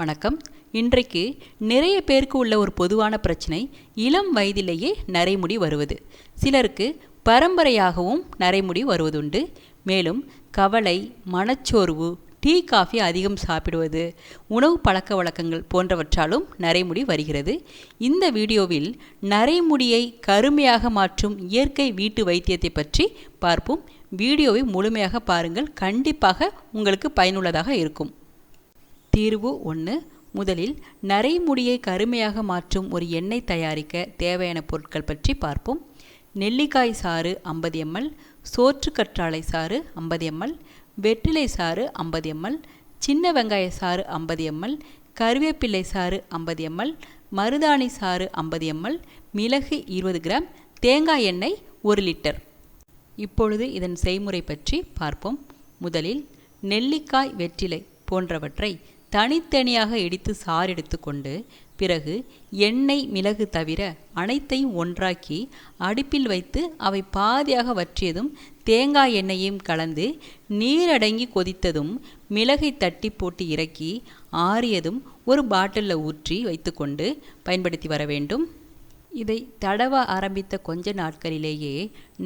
வணக்கம். இன்றைக்கு நிறைய பேருக்கு உள்ள ஒரு பொதுவான பிரச்சனை இளம் வயதிலேயே நரைமுடி வருவது. சிலருக்கு பரம்பரையாகவும் நரைமுடி வருவதுண்டு. மேலும் கவலை மனச்சோர்வு டீ காஃபி அதிகம் சாப்பிடுவது உணவு பழக்க வழக்கங்கள் போன்றவற்றாலும் நரைமுடி வருகிறது. இந்த வீடியோவில் நரைமுடியை கருமையாக மாற்றும் இயற்கை வீட்டு வைத்தியத்தை பற்றி பார்ப்போம். வீடியோவை முழுமையாக பாருங்கள். கண்டிப்பாக உங்களுக்கு பயனுள்ளதாக இருக்கும். தீர்வு ஒன்று முதலில் நரைமுடியை கருமையாக மாற்றும் ஒரு எண்ணெய் தயாரிக்க தேவையான பொருட்கள் பற்றி பார்ப்போம். நெல்லிக்காய் சாறு ஐம்பது எம்எல் சோற்று கற்றாழை சாறு ஐம்பது எம்எல் வெற்றிலை சாறு ஐம்பது எம்எல் சின்ன வெங்காய சாறு ஐம்பது எம்எல் கருவேப்பிள்ளை சாறு ஐம்பது எம்எல் மருதாணி சாறு ஐம்பது எம்எல் மிளகு இருபது கிராம் தேங்காய் எண்ணெய் ஒரு லிட்டர். இப்பொழுது இதன் செய்முறை பற்றி பார்ப்போம். முதலில் நெல்லிக்காய் வெற்றிலை போன்றவற்றை தனித்தனியாக இடித்து சாறு எடுத்துக்கொண்டு பிறகு எண்ணெய் மிளகு தவிர அனைத்தையும் ஒன்றாக்கி அடுப்பில் வைத்து அவை பாதியாக வற்றியதும் தேங்காய் எண்ணெயையும் கலந்து நீரடங்கி கொதித்ததும் மிளகை தட்டி போட்டு இறக்கி ஆறியதும் ஒரு பாட்டிலில் ஊற்றி வைத்துக்கொண்டு பயன்படுத்தி வர வேண்டும். இதை தடவ ஆரம்பித்த கொஞ்ச நாட்களிலேயே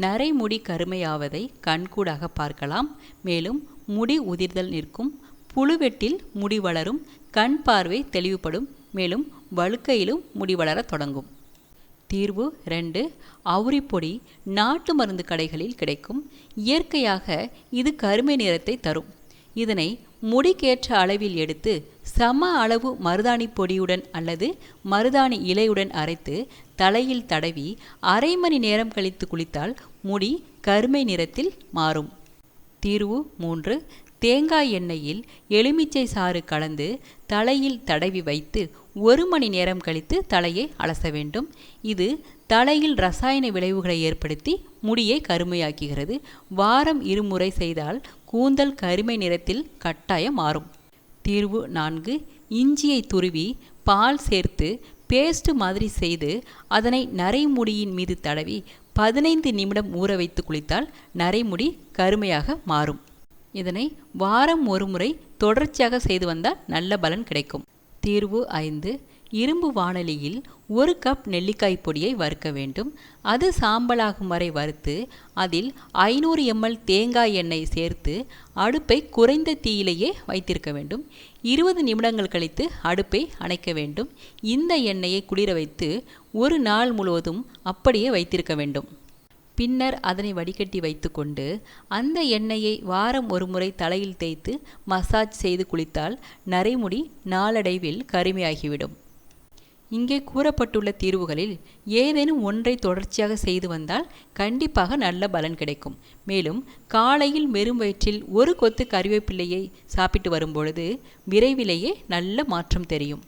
நரைமுடி கருமையாவதை கண்கூடாக பார்க்கலாம். மேலும் முடி உதிர்தல் நிற்கும். புழுவெட்டில் முடி வளரும் கண் பார்வை தெளிவுபடும் மேலும் வழுக்கையிலும் முடி வளரத் தொடங்கும். தீர்வு ரெண்டு அவுரிப்பொடி நாட்டு மருந்து கடைகளில் கிடைக்கும். இயற்கையாக இது கருமை நிறத்தை தரும். இதனை முடிக்கேற்ற அளவில் எடுத்து சம அளவு மருதாணி பொடியுடன் அல்லது மருதாணி இலையுடன் அரைத்து தலையில் தடவி அரை மணி நேரம் கழித்து குளித்தால் முடி கருமை நிறத்தில் மாறும். தீர்வு மூன்று தேங்காய் எண்ணெயில் எலுமிச்சை சாறு கலந்து தலையில் தடவி வைத்து ஒரு மணி நேரம் கழித்து தலையை அலச வேண்டும். இது தலையில் ரசாயன விளைவுகளை ஏற்படுத்தி முடியை கருமையாக்குகிறது. வாரம் இருமுறை செய்தால் கூந்தல் கருமை நிறத்தில் கட்டாயம் மாறும். தீர்வு நான்கு. இஞ்சியை துருவி பால் சேர்த்து பேஸ்ட் மாதிரி செய்து அதனை நரைமுடியின் மீது தடவி பதினைந்து நிமிடம் ஊற வைத்து குளித்தால் நரைமுடி கருமையாக மாறும். இதனை வாரம் ஒரு முறை தொடர்ச்சியாக செய்து வந்தால் நல்ல பலன் கிடைக்கும். தீர்வு ஐந்து. இரும்பு வாணலியில் ஒரு கப் நெல்லிக்காய் பொடியை வறுக்க வேண்டும். அது சாம்பலாகும் வரை வறுத்து அதில் ஐநூறு எம்எல் தேங்காய் எண்ணெய் சேர்த்து அடுப்பை குறைந்த தீயிலேயே வைத்திருக்க வேண்டும். இருபது நிமிடங்கள் கழித்து அடுப்பை அணைக்க வேண்டும். இந்த எண்ணெயை குளிர வைத்து ஒரு நாள் முழுவதும் அப்படியே வைத்திருக்க வேண்டும். பின்னர் அதனை வடிகட்டி வைத்துக்கொண்டு அந்த எண்ணெயை வாரம் ஒரு முறை தலையில் தேய்த்து மசாஜ் செய்து குளித்தால் நரைமுடி நாளடைவில் கருமையாகிவிடும். இங்கே கூறப்பட்டுள்ள தீர்வுகளில் ஏதேனும் ஒன்றை தொடர்ச்சியாக செய்து வந்தால் கண்டிப்பாக நல்ல பலன் கிடைக்கும். மேலும் காலையில் வெறும் வயிற்றில் ஒரு கொத்து கறிவேப்பிள்ளையை சாப்பிட்டு வரும்பொழுது விரைவிலேயே நல்ல மாற்றம் தெரியும்.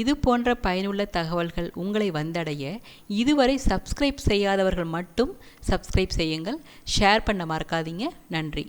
இது போன்ற பயனுள்ள தகவல்கள் உங்களை வந்தடைய இதுவரை சப்ஸ்கிரைப் செய்யாதவர்கள் மட்டும் சப்ஸ்கிரைப் செய்யுங்கள். ஷேர் பண்ண மறக்காதீங்க. நன்றி.